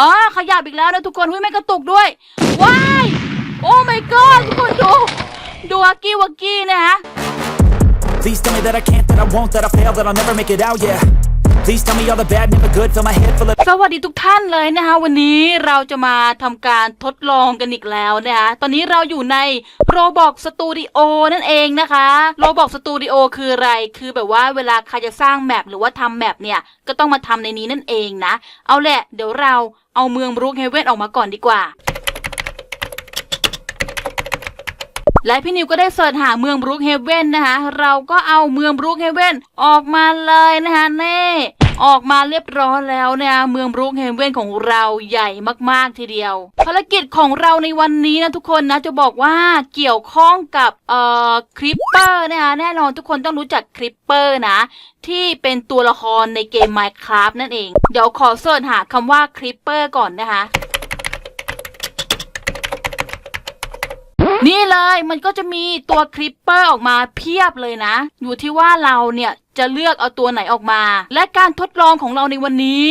อ๋อขยับอีกแล้วนะทุกคนหุ้ยไม่กระตุกด้วยว้ายโอ้ my god ทุกคนดูดูวักกี้วักกี้นะฮะ Please tell me that I can't, that I won't, that I fail, that I'll never make it out, yeah. Please tell me all the bad, never good, fill my head full of สวัสดีทุกท่านเลยนะคะ วันนี้เราจะมาทำการทดลองกันอีกแล้วนะคะตอนนี้เราอยู่ใน Roblox Studio นั่นเองนะคะ Roblox Studio คืออะไรคือแบบว่าเวลาใครจะสร้างแมปหรือว่าทำแมปเนี่ยก็ต้องมาทำในนี้นั่นเองนะ เอาแหละ เดี๋ยวเราเอาเมืองบรูคเฮเวนออกมาก่อนดีกว่า และพี่นิวก็ได้เสิร์ชหาเมืองบรูคเฮเวนนะคะ เราก็เอาเมืองบรูคเฮเวนออกมาเลยนะคะเน่ออกมาเรียบร้อยแล้วนะคะเมืองบรูคเฮเวนของเราใหญ่มากๆทีเดียว ภารกิจของเราในวันนี้นะทุกคนนะจะบอกว่าเกี่ยวข้องกับเอ่อคริปเปอร์นะคะแน่นอนทุกคนต้องรู้จักคริปเปอร์นะที่เป็นตัวละครในเกม Minecraft นั่นเอง เดี๋ยวขอเสิร์ชหาคำว่าคริปเปอร์ก่อนนะคะ นี่เลยมันก็จะมีตัวคลิปเปอร์ออกมาเพียบเลยนะ อยู่ที่ว่าเราเนี่ยจะเลือกเอาตัวไหนออกมา และการทดลองของเราในวันนี้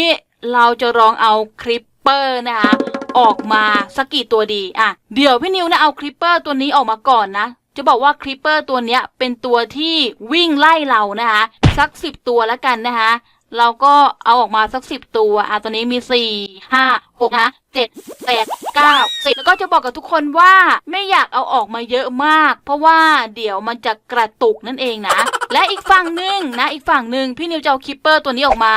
เราจะลองเอาคลิปเปอร์นะคะออกมาสักกี่ตัวดีอะเดี๋ยวพี่นิวนะเอาคลิปเปอร์ตัวนี้ออกมาก่อนนะจะบอกว่าคลิปเปอร์ตัวเนี้ยเป็นตัวที่วิ่งไล่เรานะคะสักสิบตัวแล้วกันนะคะ เราก็เอาออกมาสักสิบตัว อะตัวนี้มีสี่ห้าหกนะเจ็ดแปดเก้าสิบแล้วก็จะบอกกับทุกคนว่าไม่อยากเอาออกมาเยอะมาก เพราะว่าเดี๋ยวมันจะกระตุกนั่นเองนะ และอีกฝั่งหนึ่งนะอีกฝั่งหนึ่งพี่นิวจะเอาคิปเปอร์ตัวนี้ออกมา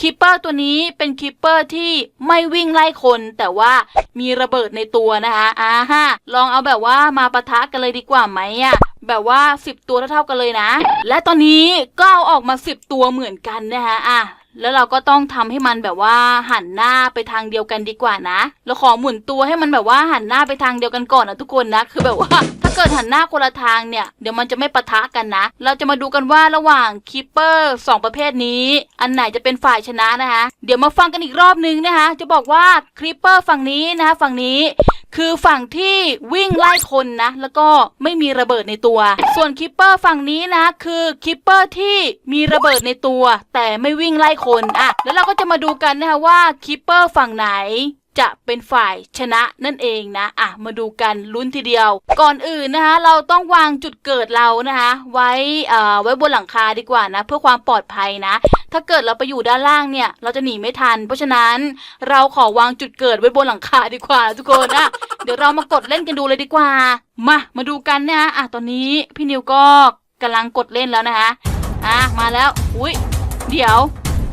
คิปเปอร์ตัวนี้เป็นคิปเปอร์ที่ไม่วิ่งไล่คน แต่ว่ามีระเบิดในตัวนะคะอ่าฮะลองเอาแบบว่ามาปะทะกันเลยดีกว่าไหมอะ แบบว่า 10 ตัวเท่าๆกันเลยนะ และตอนนี้ก็เอาออกมา 10 ตัวเหมือนกันนะคะอะ แล้วเราก็ต้องทำให้มันแบบว่าหันหน้าไปทางเดียวกันดีกว่านะเราขอหมุนตัวให้มันแบบว่าหันหน้าไปทางเดียวกันก่อนนะทุกคนนะคือแบบว่าถ้าเกิดหันหน้าคนละทางเนี่ยเดี๋ยวมันจะไม่ปะทะกันนะ เราจะมาดูกันว่าระหว่างคิปเปอร์สองประเภทนี้ อันไหนจะเป็นฝ่ายชนะนะคะ เดี๋ยวมาฟังกันอีกรอบนึงนะคะ จะบอกว่าคลิปเปอร์ฝั่งนี้นะคะฝั่งนี้คือฝั่งที่วิ่งไล่คนนะ แล้วก็ไม่มีระเบิดในตัว ส่วนคิปเปอร์ฝั่งนี้นะ คือคิปเปอร์ที่มีระเบิดในตัว แต่ไม่วิ่งไล่คนอะแล้วเราก็จะมาดูกันนะคะว่าคิปเปอร์ฝั่งไหนจะเป็นฝ่ายชนะนั่นเองนะ อะ มาดูกันลุ้นทีเดียว ก่อนอื่นนะคะ เราต้องวางจุดเกิดเรานะคะ ไว้เอ่อไว้บนหลังคาดีกว่านะ เพื่อความปลอดภัยนะ ถ้าเกิดเราไปอยู่ด้านล่างเนี่ย เราจะหนีไม่ทัน เพราะฉะนั้นเราขอวางจุดเกิดไว้บนหลังคาดีกว่า ทุกคนอะ เดี๋ยวเรามากดเล่นกันดูเลยดีกว่า มา มาดูกันนะฮะอะ ตอนนี้พี่นิวก็กำลังกดเล่นแล้วนะคะ อะ มาแล้ว อุ้ยเดี๋ยว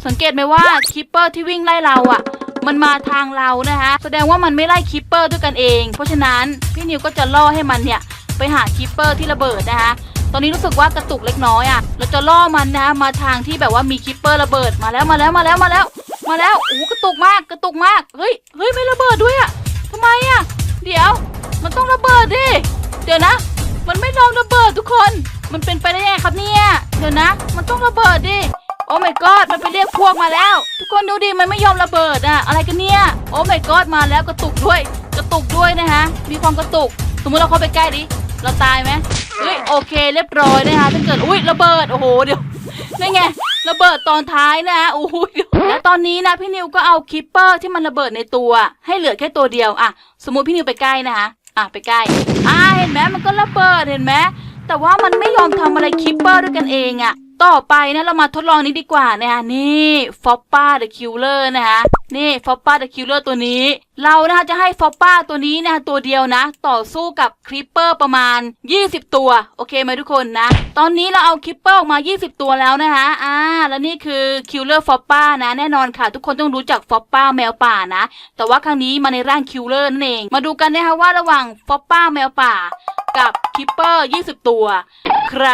สังเกตไหมว่าคิปเปอร์ที่วิ่งไล่เราอะ มันมาทางเรานะคะ แสดงว่ามันไม่ไล่คิปเปอร์ด้วยกันเอง เพราะฉะนั้นพี่นิวก็จะล่อให้มันเนี่ยไปหาคิปเปอร์ที่ระเบิดนะคะ ตอนนี้รู้สึกว่ากระตุกเล็กน้อยอะ เราจะล่อมันนะคะมาทางที่แบบว่ามีคิปเปอร์ระเบิดมาแล้วมาแล้วมาแล้วมาแล้ว มาแล้วโอ้กระตุกมากกระตุกมากเฮ้ยเฮ้ยไม่ระเบิดด้วยอะทำไมอะ เดี๋ยว มันต้องระเบิดดิเดี๋ยวนะ มันไม่ยอมระเบิดทุกคน มันเป็นไปได้ยังไงครับเนี่ยเดี๋ยวนะ มันต้องระเบิดดิ โอ้ my god มันไปเรียกพวกมาแล้ว ทุกคนดูดิมันไม่ยอมระเบิดอะอะไรกันเนี่ยโอ้ my god มาแล้วกระตุกด้วยกระตุกด้วยนะคะมีความกระตุก สมมติเราเข้าไปใกล้ดิเราตายไหมเฮ้ยโอเค เรียบร้อยนะคะถ้าเกิดอุ้ยระเบิดโอ้โหเดี๋ยวนี่ไงระเบิดตอนท้ายนะโอ้โหเดี๋ยวและตอนนี้นะพี่นิวก็เอาคิปเปอร์ที่มันระเบิดในตัว ให้เหลือแค่ตัวเดียวอะสมมติพี่นิวไปใกล้นะคะอะไปใกล้อ่าเห็นไหมมันก็ระเบิดเห็นไหมแต่ว่ามันไม่ยอมทำอะไรคิปเปอร์ด้วยกันเองอะ ต่อไปนะเรามาทดลองนี้ดีกว่านะคะนี่ฟอปป้าเดอะคิลเลอร์นะคะนี่ฟอปป้าเดอะคิลเลอร์ตัวนี้ เรานะคะจะให้ฟอปป้าตัวนี้นะคะตัวเดียวนะ ต่อสู้กับคริปเปอร์ประมาณ 20 ตัว โอเคไหมทุกคนนะ ตอนนี้เราเอาคริปเปอร์ออกมา 20 ตัวแล้วนะคะอ่าแล้วนี่คือคิลเลอร์ฟอปป้านะแน่นอนค่ะ ทุกคนต้องรู้จักฟอปป้าแมวป่านะ แต่ว่าครั้งนี้มาในร่างคิลเลอร์นั่นเอง มาดูกันนะคะว่าระหว่างฟอปป้าแมวป่า กับคิปเปอร์ 20 ตัว ใคร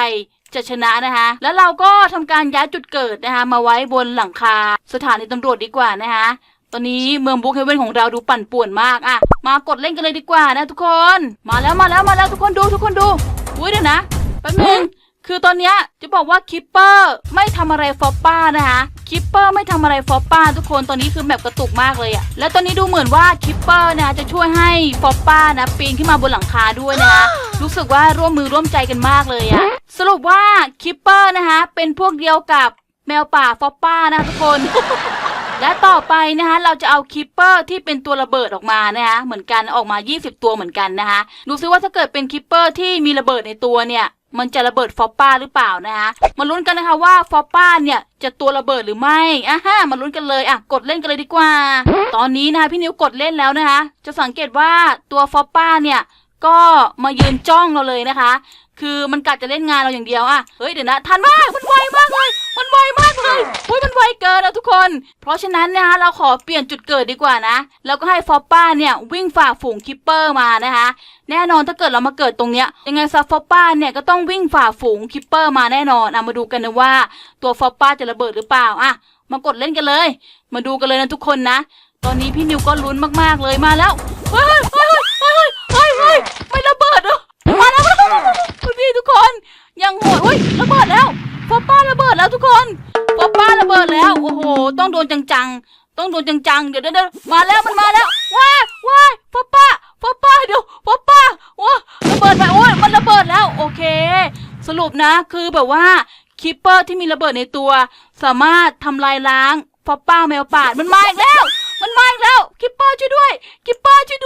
จะชนะนะคะ แล้วเราก็ทำการย้ายจุดเกิดนะคะ มาไว้บนหลังคาสถานีตำรวจดีกว่านะคะตอนนี้เมืองบุกเฮเวนของเราดูปั่นป่วนมากอะมากดเล่นกันเลยดีกว่านะทุกคน มาแล้วมาแล้วมาแล้วทุกคนดูทุกคนดูอุ้ยเดี๋ยวนะแป๊บนึง คือตอนเนี้ยจะบอกว่าคิปเปอร์ไม่ทำอะไรฟอปป้านะคะคิปเปอร์ไม่ทำอะไรฟอปป้าทุกคนตอนนี้คือแบบกระตุกมากเลยอะแล้วตอนนี้ดูเหมือนว่าคิปเปอร์นะจะช่วยให้ฟอปป้านะปีนขึ้นมาบนหลังคาด้วยนะคะรู้สึกว่าร่วมมือร่วมใจกันมากเลยอะสรุปว่าคิปเปอร์นะคะเป็นพวกเดียวกับแมวป่าฟอปป้านะทุกคนแและต่อไปนะคะเราจะเอาคิปเปอร์ที่เป็นตัวระเบิดออกมานะคะเหมือนกันออกมา 20 ตัวเหมือนกันนะคะดูซิว่าถ้าเกิดเป็นคิปเปอร์ที่มีระเบิดในตัวเนี่ย มันจะระเบิดฟอปป้าหรือเปล่านะคะมาลุ้นกันนะคะว่าฟอปป้าเนี่ยจะตัวระเบิดหรือไม่อะฮะมาลุ้นกันเลยอะกดเล่นกันเลยดีกว่า ตอนนี้นะคะพี่นิวกดเล่นแล้วนะคะ จะสังเกตว่าตัวฟอปป้าเนี่ยก็มายืนจ้องเราเลยนะคะ คือมันกัดจะเล่นงานเราอย่างเดียวอะเฮ้ยเดี๋ยวนะทันมากมันไวมากเลย มันไวมากเลยอุ้ยมันไวเกินนะทุกคน เพราะฉะนั้นนะคะเราขอเปลี่ยนจุดเกิดดีกว่านะ แล้วก็ให้ฟอปป้าเนี่ยวิ่งฝ่าฝูงคิปเปอร์มานะคะแน่นอนถ้าเกิดเรามาเกิดตรงเนี้ยยังไงซาฟอปป้าเนี่ยก็ต้องวิ่งฝ่าฝูงคิปเปอร์มาแน่นอนอะมาดูกันนะว่าตัวฟอปป้าจะระเบิดหรือเปล่าอะมากดเล่นกันเลย มาดูกันเลยนะทุกคนนะ ตอนนี้พี่นิวก็ลุ้นมากๆเลยมาแล้วเฮ้ยเฮ้ยเฮ้ยเฮ้ยเฮ้ยไม่ระเบิดเหรอ มาแล้วดูดิทุกคนยังโหดเฮ้ยระเบิดแล้วฟอปป้าระเบิดแล้วทุกคนฟอปป้าระเบิดแล้วโอ้โห ต้องโดนจังๆ ต้องโดนจังๆ เดี๋ยวเดี๋ยวมาแล้วมันมาแล้วว้ายว้ายฟอปป้าฟอปป้าเดี๋ยวฟอปป้าว้าระเบิดไปโอ้ยมันระเบิดแล้วโอเค สรุปนะคือแบบว่าคิปเปอร์ที่มีระเบิดในตัว สามารถทำลายล้างฟอปป้าแมวป่ามันมาอีกแล้ว มันมาอีกแล้วคิปเปอร์ช่วยด้วยคิปเปอร์ช่วย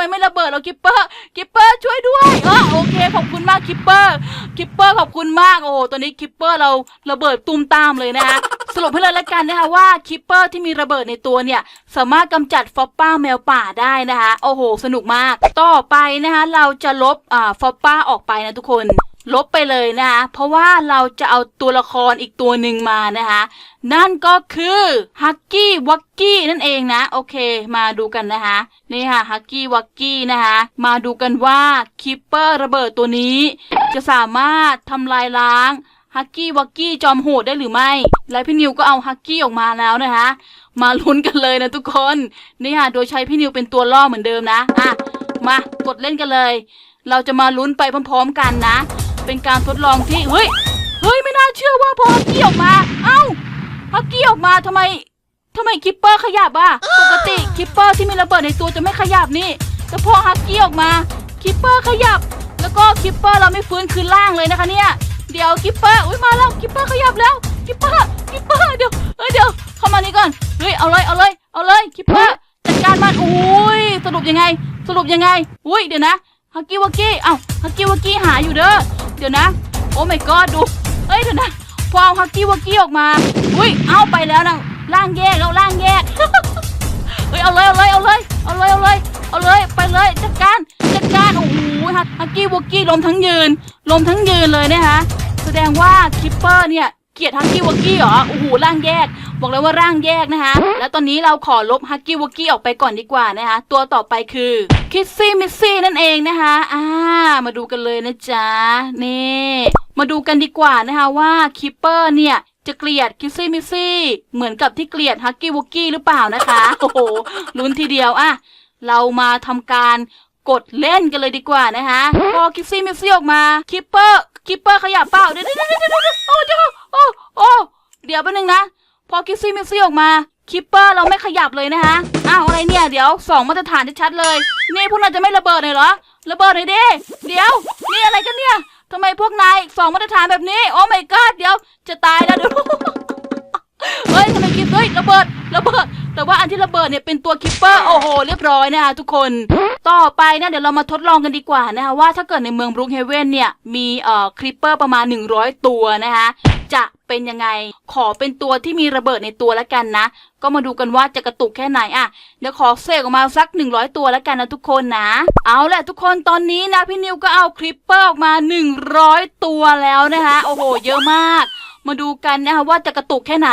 ไมไม่ระเบิดเรากิปเปอร์กิปเปอร์ช่วยด้วยอ๋อโอเคขอบคุณมากกิปเปอร์กิปเปอร์ขอบคุณมากโอ้โหตอนนี้กิปเปอร์เราระเบิดตุ้มตามเลยนะคะสรุปให้เลยละกันนะคะว่าคิปเปอร์ที่มีระเบิดในตัวเนี่ยสามารถกำจัดฟอปป้าแมวป่าได้นะคะโอ้โห สนุกมาก ต่อไปนะคะเราจะลบอ่าฟอปป้าออกไปนะทุกคน ลบไปเลยนะคะเพราะว่าเราจะเอาตัวละครอีกตัวหนึ่งมานะคะนั่นก็คือฮักกี้วักกี้นั่นเองนะโอเค มาดูกันนะคะนี่ค่ะฮักกี้วักกี้นะคะมาดูกันว่าคิปเปอร์ระเบิดตัวนี้ จะสามารถทำลายล้างฮักกี้วักกี้จอมโหดได้หรือไม่ และพี่นิวก็เอาฮักกี้ออกมาแล้วนะคะ มาลุ้นกันเลยนะทุกคนนี่ค่ะโดยใช้พี่นิวเป็นตัวล่อเหมือนเดิมนะอะมากดเล่นกันเลย เราจะมาลุ้นไปพร้อม ๆ กันนะ เป็นการทดลองที่เฮ้ยเฮ้ยไม่น่าเชื่อว่าพอฮักกี้ออกมา เอ้าฮักกี้ออกมาทำไมทำไมคิปเปอร์ขยับอะปกติคิปเปอร์ที่มีระเบิดในตัวจะไม่ขยับนี่แต่พอฮักกี้ออกมาคิปเปอร์ขยับ แล้วก็คิปเปอร์เราไม่ฟื้นคืนล่างเลยนะคะเนี่ยเดี๋ยวคิปเปอร์อุ้ยมาแล้วคิปเปอร์ขยับแล้วคิปเปอร์คิปเปอร์เดี๋ยวเอ้ยเดี๋ยวเข้ามานี่ก่อนเฮ้ยเอาเลยเอาเลยเอาเลยคิปเปอร์จัดการมันอุ้ยสรุปยังไง สรุปยังไงอุ้ยเดี๋ยวนะฮักกี้วักกี้เอ้าฮักกี้วักกี้หาอยู่เด้อ เดี๋ยวนะ โอ้ my god ดูเอ้ยเดี๋ยวนะ พอเอาฮักกี้วักกี้ออกมา อุ้ยเอาไปแล้วนะล่างแยกแล้วล่างแยกเฮ้ยเอาเลยเอาเลยเอาเลยเอาเลยเอาเลยเอาเลยไปเลยจัดการจัดการโอ้โหฮักกี้วักกี้ลมทั้งยืนลมทั้งยืนเลยนะคะแสดงว่าคิปเปอร์เนี่ย ลียดฮักกี้วักกี้เหรอ โอ้โห ร่างแยก บอกเลยว่าร่างแยกนะคะ แล้วตอนนี้เราขอลบฮักกี้วักกี้ออกไปก่อนดีกว่านะคะ ตัวต่อไปคือคิสซี่มิสซี่นั่นเองนะคะ อ่า มาดูกันเลยนะจ๊ะ นี่ มาดูกันดีกว่านะคะว่าคิปเปอร์เนี่ยจะเกลียดคิสซี่มิสซี่เหมือนกับที่เกลียดฮักกี้วักกี้หรือเปล่านะคะ โอ้โหลุ้นทีเดียวอะเรามาทำการกดเล่นกันเลยดีกว่านะคะ พอคิสซี่มิสซี่ออกมาคิปเปอร์คิปเปอร์ขยับเปล่าเดี๋ยวเดี๋ยวเดี๋ยว เดี๋ยวแป๊บนึงนะ พอคิสซี่มิสซี่ออกมาคิปเปอร์เราไม่ขยับเลยนะคะอ้าวอะไรเนี่ยเดี๋ยวสองมาตรฐานชัดเลย นี่พวกนายจะไม่ระเบิดเลยเหรอ ระเบิดเลยดิเดี๋ยว นี่อะไรกันเนี่ยทำไมพวกนายสองมาตรฐานแบบนี้ โอ้ my god เดี๋ยวจะตายแล้วเดี๋ยวเฮ้ยทำไมคิดเฮ้ยระเบิด ระเบิด แต่ว่าอันที่ระเบิดเนี่ยเป็นตัวคิปเปอร์ โอ้โห เรียบร้อยนะคะทุกคน ต่อไปนะเดี๋ยวเรามาทดลองกันดีกว่านะคะว่าถ้าเกิดในเมืองบรูคเฮเว่นเนี่ยมีเอ่อคิปเปอร์ประมาณ 100 ตัวนะคะจะเป็นยังไง ขอเป็นตัวที่มีระเบิดในตัวแล้วกันนะ ก็มาดูกันว่าจะกระตุกแค่ไหนอะ เดี๋ยวขอเสกออกมาสัก 100 ตัวแล้วกันนะทุกคนนะ เอาแหละทุกคนตอนนี้นะพี่นิวก็เอาคริปเปอร์ออกมา 100 ตัวแล้วนะคะ โอ้โห เยอะมาก มาดูกันนะคะว่าจะกระตุกแค่ไหน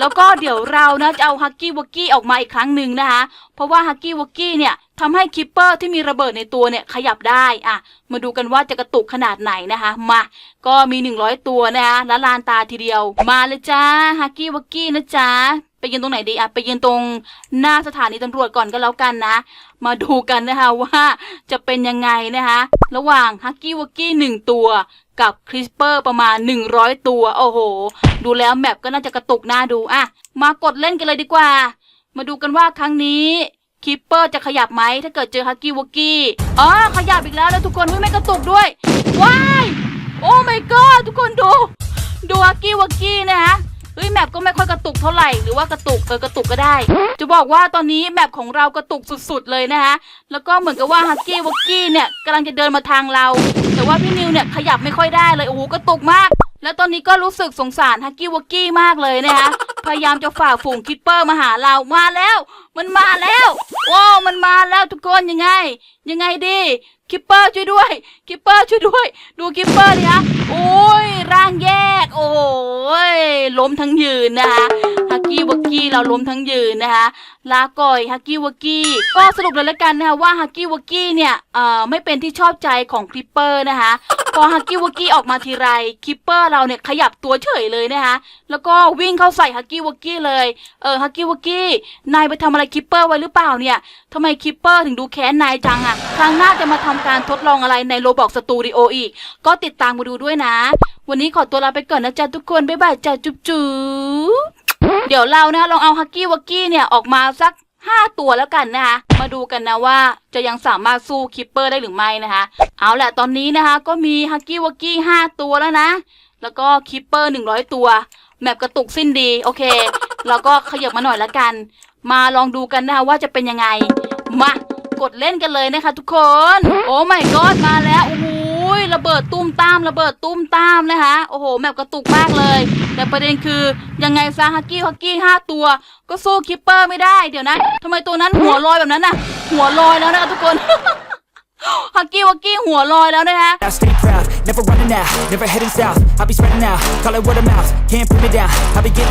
แล้วก็เดี๋ยวเรานะจะเอาฮักกี้วักกี้ออกมาอีกครั้งหนึ่งนะคะ เพราะว่าฮักกี้วักกี้เนี่ยทำให้คิปเปอร์ที่มีระเบิดในตัวเนี่ยขยับได้อะมาดูกันว่าจะกระตุกขนาดไหนนะคะ มา ก็มี 100 ตัวนะคะละลานตาทีเดียว มาเลยจ้าฮักกี้วักกี้นะจ๊ะไปยืนตรงไหนดีอะไปยืนตรงหน้าสถานีตำรวจก่อนก็แล้วกันนะ มาดูกันนะคะว่าจะเป็นยังไงนะคะ ระหว่างฮักกี้วักกี้หนึ่งตัว กับคริสเปอร์ประมาณ 100 ตัว โอ้โห ดูแล้วแมปก็น่าจะกระตุกหน้าดูอะมากดเล่นกันเลยดีกว่า มาดูกันว่าครั้งนี้คิปเปอร์จะขยับไหมถ้าเกิดเจอฮักกี้วอกกี้อ๋อขยับอีกแล้วแล้วทุกคนไม่กระตุกด้วยว้ายโอ้ my god ทุกคนดู ดูฮักกี้วอกกี้นะฮะ เฮ้ยแมปก็ไม่ค่อยกระตุกเท่าไหร่หรือว่ากระตุกเออกระตุกก็ได้ จะบอกว่าตอนนี้แมปของเรากระตุกสุดๆเลยนะคะแล้วก็เหมือนกับว่าฮักกี้วักกี้เนี่ยกำลังจะเดินมาทางเรา แต่ว่าพี่นิวเนี่ยขยับไม่ค่อยได้เลยโอ้โหกระตุกมาก แล้วตอนนี้ก็รู้สึกสงสารฮักกี้วักกี้มากเลยนะคะ พยายามจะฝ่าฝูงคิปเปอร์มาหาเรามาแล้ว มันมาแล้วว้าวมันมาแล้วทุกคนยังไง ยังไงดีคิปเปอร์ช่วยด้วยคิปเปอร์ช่วยด้วย ดูคิปเปอร์ดิคะโอ้ยร่างแยก โอ้ยล้มทั้งยืนนะคะ ฮักกี้วักกี้เราล้มทั้งยืนนะคะลาก่อยฮักกี้วักกี้ก็สรุปเลยละกันนะคะว่าฮักกี้วักกี้เนี่ยเอ่อไม่เป็นที่ชอบใจของคิปเปอร์นะคะพอฮักกี้วักกี้ออกมาทีไรคิปเปอร์เราเนี่ยขยับตัวเฉยเลยนะคะแล้วก็วิ่งเข้าใส่ฮักกี้วักกี้เลยเออฮักกี้วักกี้นายไปทำอะไรคิปเปอร์ไว้หรือเปล่าเนี่ยทำไมคิปเปอร์ถึงดูแค้นนายจังอะครั้งหน้าจะมาทำการทดลองอะไรในโรบอกสตูดิโออีก ก็ติดตามมาดูด้วยนะ วันนี้ขอตัวลาไปก่อนนะจ๊ะทุกคนบ๊ายบายจ้ะจุ๊บจุ๊บ ดี๋ยวเรานะลองเอาฮักกี้วักกี้เนี่ยออกมาสักห้าตัวแล้วกันนะคะ มาดูกันนะว่าจะยังสามารถสู้คิปเปอร์ได้หรือไม่นะคะ เอาแหละตอนนี้นะคะก็มีฮักกี้วักกี้ห้าตัวแล้วนะ แล้วก็คิปเปอร์หนึ่งร้อยตัวแมปกระตุกสิ้นดีโอเคเราก็ขยับมาหน่อยละกัน มาลองดูกันนะคะว่าจะเป็นยังไง มากดเล่นกันเลยนะคะทุกคน โอ้ไม่กอดมาแล้ว ระเบิดตุ้มตามเลยคะโอ้โหแมปกระตุกมากเลย แต่ประเด็นคือยังไงซะฮักกี้ฮักกี้ห้าตัว ก็สู้คิปเปอร์ไม่ได้เดี๋ยวนะทำไมตัวนั้นหัวลอยแบบนั้นน่ะ หัวลอยแล้วนะคะทุกคน ฮักกี้ฮักกี้หัวลอยแล้วนะคะ I stay proud, never running out, never heading south. I'll be spreading out, call it word of mouth. Can't put me down, I'll be getting